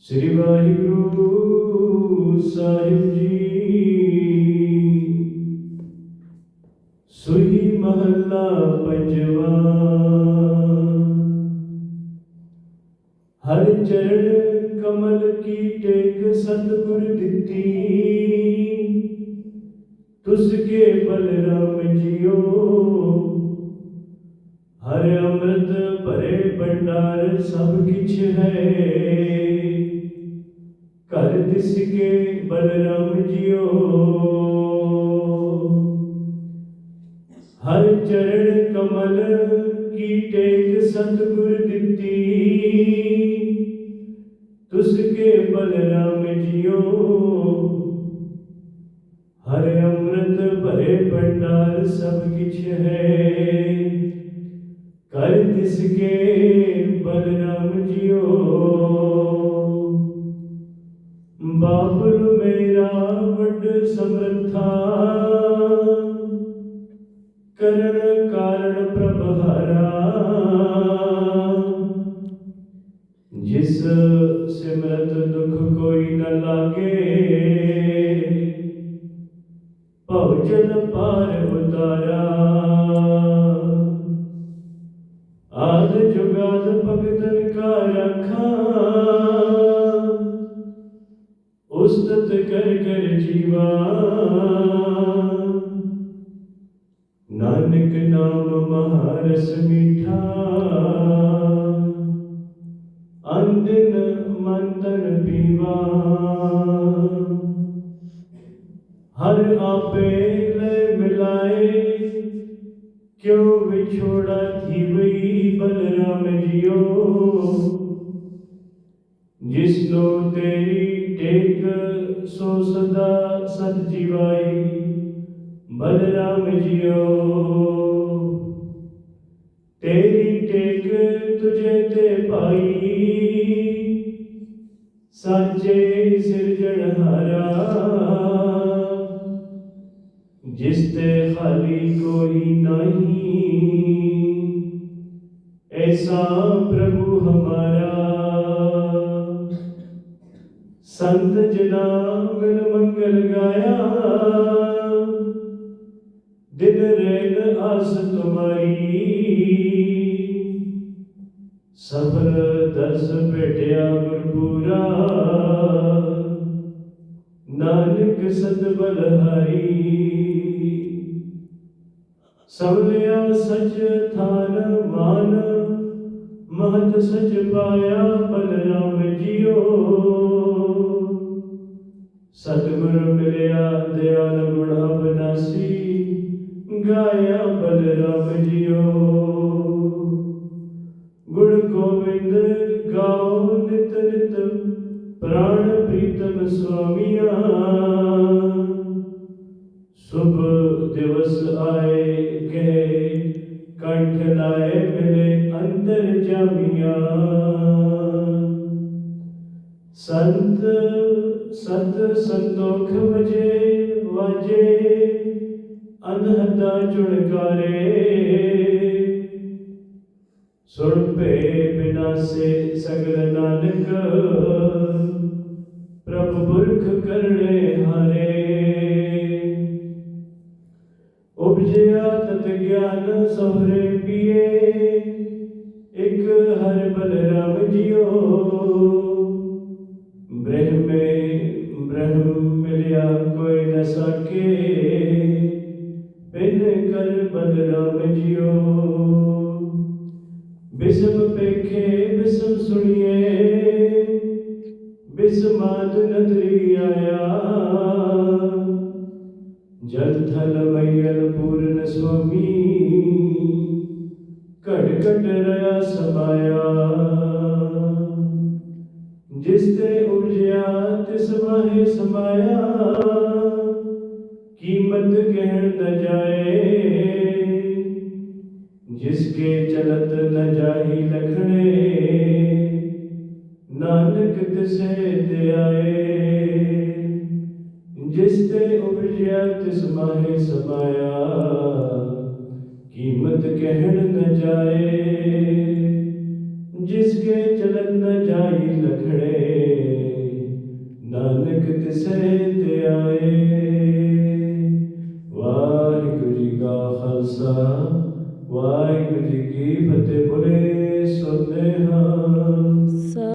ਸ੍ਰੀ ਵਾਹਿਗੁਰੂ ਸਾਹਿਬ ਜੀ। ਸੁਹੀ ਮਹੱਲਾ ਪੰਜਵਾ। ਹਰ ਚਰਨ ਕਮਲ ਕੀ ਟੇਕ ਸਤਿਗੁਰ ਦਿੱਤੀ। ਤੁਸ ਕੇ ਬਲਰਾਮ ਜੀਓ ਹਰ ਅੰਮ੍ਰਿਤ ਭਰੇ ਭੰਡਾਰ ਸਭ ਕਿਛ ਹੈ। ਘਰ ਦਿਸ ਕੇ ਬਲਰਾਮ ਜੀਓ। ਹਰ ਚਰਨ ਕਮਲ ਕੀ ਟੇਕ ਸਤਿਗੁਰ ਦਿੱਤੀ। ਤੁਸ ਕੇ ਬਲਰਾਮ ਜੀਓ। ਹਰ ਅੰਮ੍ਰਿਤ ਭਰੇ ਭੰਡਾਰ ਸਭ ਕੇ ਬਲਰਾਮ ਜੀਓ। ਬਾਬਲ ਮੇਰਾ ਵੱਡ ਸਮਰਥਾ। ਕਰਨ ਕਾਰਨ ਪ੍ਰਭ ਹਰਾ ਜਿਸ ਸਿਮਰਤ ਦੁਖ ਕੋਈ ਨ ਲਾਗੇ, ਭਵ ਜਲ ਪਾਰ ਉਤਾਰਾ। ਜੁਗਾਦ ਭਗਤਨ ਕਾ ਰਖਾ। ਉਸਤਤ ਕਰ ਕਰ ਜੀਵਾ। ਨਾਨਕ ਨਾਮ ਮਹਾਰਸ ਮੀਠਾ। ਅੰਦਨ ਮੰਤਨ ਪੀਵਾ। ਹਰ ਆਪੇ ਲੈ ਮਿਲਾਏ, ਕਿਉ ਵਿਛੋੜਾ ਥੀਵਈ ਬਲਰਾਮ? ਜੀਓ ਜਿਸ ਤੇਰੀ ਟੇਕ ਸੋ ਸਦਾ ਸਤ ਜੀਵਾਈ ਬਲਰਾਮ ਜੀਓ। ਤੇਰੀ ਟੇਕ ਤੁਝੇ ਤੇ ਪਾਈ, ਸਾਚੇ ਸਿਰਜਣਹਾਰਾ ਜਿਸ ਤੇ ਖਾਲੀ ਕੋਈ ਨਹੀਂ। ਐਸਾ ਪ੍ਰਭੂ ਹਮਾਰਾ ਸੰਤ ਜਨਾ ਮਿਲ ਮੰਗਲ ਗਾਇਆ। ਦਿਨ ਰੈਨ ਆਸ ਤੁਮਾਰੀ। ਸਫਲ ਦਰਸ ਭੇਟਿਆ ਗੁਰਪੂਰਾ। ਨਾਨਕ ਸਦ ਬਲਹਾਰੀ ਸਵਲਿਆ ਸਚ ਥਾਨ ਮਾਨ। ਮਹਤ ਸਚ ਪਾਇਆ ਬਲਰਾਮ ਜੀਓ। ਸਤਿਗੁਰ ਮਿਲਿਆ, ਦਿਆਲ ਗੁਣ ਅਬਨਾਸੀ ਗਾਇਆ ਬਲਰਾਮ ਜੀਓ। ਗੁਣ ਗੋਬਿੰਦ ਗਾਓ ਨਿਤ ਨਿਤ, ਪ੍ਰਾਣ ਪ੍ਰੀਤਮ ਸੁਆਮੀਆਂ। ਸੁਭ ਦਿਵਸ ਆਏ ਗਏ, ਕੰਠ ਲਾਏ ਮਿਲੇ ਜਾਮੀਆਂ ਸੰਤ ਸਤ ਸੰਤੋਖ ਵਜੇ ਵਾਜੇ ਅਨਹਤਾ ਚੁਣਕਾਰੇ। ਸੁਣ ਭੇ ਬਿਨਾਸੇ ਸਗਲ ਨਾਨਕ। ਇਕ ਹਰ ਬਲਰਾਮ ਜੀਓ ਬ੍ਰਹਮੇ ਬ੍ਰਹਮ ਮਿਲਿਆ ਕੋਈ ਨ ਸਕੇ ਬਿਨ ਕਰ ਬਲਰਾਮ ਜੀਓ ਬਿਸਮ ਪੇਖੇ ਬਿਸਮ ਸੁਣੀਏ। ਬਿਸਮਾਦ ਨਦਰੀ ਆਇਆ। ਜਲ ਥਲ ਮਈਲ ਪੂਰਨ ਸੁਆਮੀ। ਘਟ ਘਟ ਰਿਆ ਸਮਾਇਆ। ਜਿਸ ਤੇ ਉਰਜਿਆ ਤਿਸ ਵਾਹੇ ਸਮਾਇਆ। ਕੀਮਤ ਕਹਿਣ ਨ ਜਾਏ, ਜਿਸ ਕੇ ਚਲਤ ਨ ਜਾਹੀ ਲਖਣੇ। ਨਾਨਕ ਤਿਸੇ ਤੇ ਆਏ ਜਿਸ ਤੇ ਉਪਜਿਆ ਤਿਸ ਮਾਹੇ ਸਮਾਇਆ। ਕੀਮਤ ਕਹਿਣ ਨ ਜਾਏ ਜਿਸਕੇ ਚਲਨ ਨ ਜਾਈ ਲਖੜੇ, ਨਾਨਕ ਤਿਸਹਿ ਤੇ ਆਏ। ਵਾਹਿਗੁਰੂ ਜੀ ਕਾ ਖਾਲਸਾ, ਵਾਹਿਗੁਰੂ ਜੀ ਕੀ ਫਤਿਹ। ਬੋਲੇ